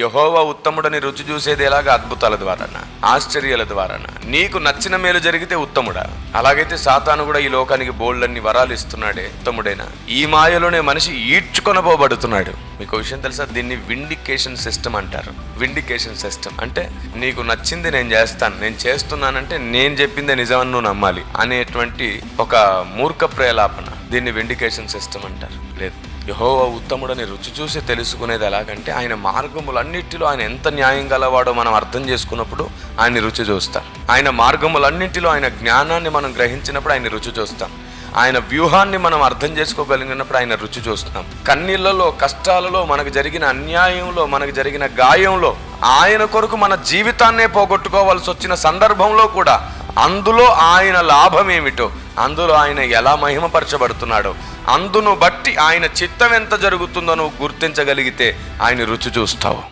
యహోవా ఉత్తముడని రుచి చూసేది ఎలాగా అద్భుతాల ద్వారాన? ఆశ్చర్యాల ద్వారాన? నీకు నచ్చిన మేలు జరిగితే ఉత్తముడా? అలాగైతే సాతాను కూడా ఈ లోకానికి బోల్డన్ని వరాలు ఇస్తున్నాడే ఉత్తముడైనా? ఈ మాయలోనే మనిషి ఈడ్చుకొనబోబడుతున్నాడు. మీకు విషయం తెలుసా? దీన్ని విండికేషన్ సిస్టమ్ అంటారు. విండికేషన్ సిస్టమ్ అంటే నీకు నచ్చింది నేను చేస్తాను నేను చేస్తున్నానంటే నేను చెప్పిందే నిజమని నువ్వు నమ్మాలి అనేటువంటి ఒక మూర్ఖ ప్రేలాపన. దీన్ని వెండికేషన్ సిస్టమ్ అంటారు. లేదు. యహోవా ఉత్తముడని రుచి చూసి తెలుసుకునేది ఎలాగంటే ఆయన మార్గములన్నింటిలో ఆయన ఎంత న్యాయం గలవాడో మనం అర్థం చేసుకున్నప్పుడు ఆయన రుచి చూస్తాం. ఆయన మార్గములన్నింటిలో ఆయన జ్ఞానాన్ని మనం గ్రహించినప్పుడు ఆయన రుచి చూస్తాం. ఆయన వ్యూహాన్ని మనం అర్థం చేసుకోగలిగినప్పుడు ఆయన రుచి చూస్తున్నాం కన్నీళ్ళలో కష్టాలలో మనకు జరిగిన అన్యాయంలో మనకు జరిగిన గాయంలో ఆయన కొరకు మన జీవితాన్నే పోగొట్టుకోవాల్సి వచ్చిన సందర్భంలో కూడా అందులో ఆయన లాభం ఏమిటో అందులో ఆయన ఎలా మహిమపరచబడుతున్నాడో అందును బట్టి ఆయన చిత్తం ఎంత జరుగుతుందో నువ్వు గుర్తించగలిగితే ఆయన రుచి చూస్తావు.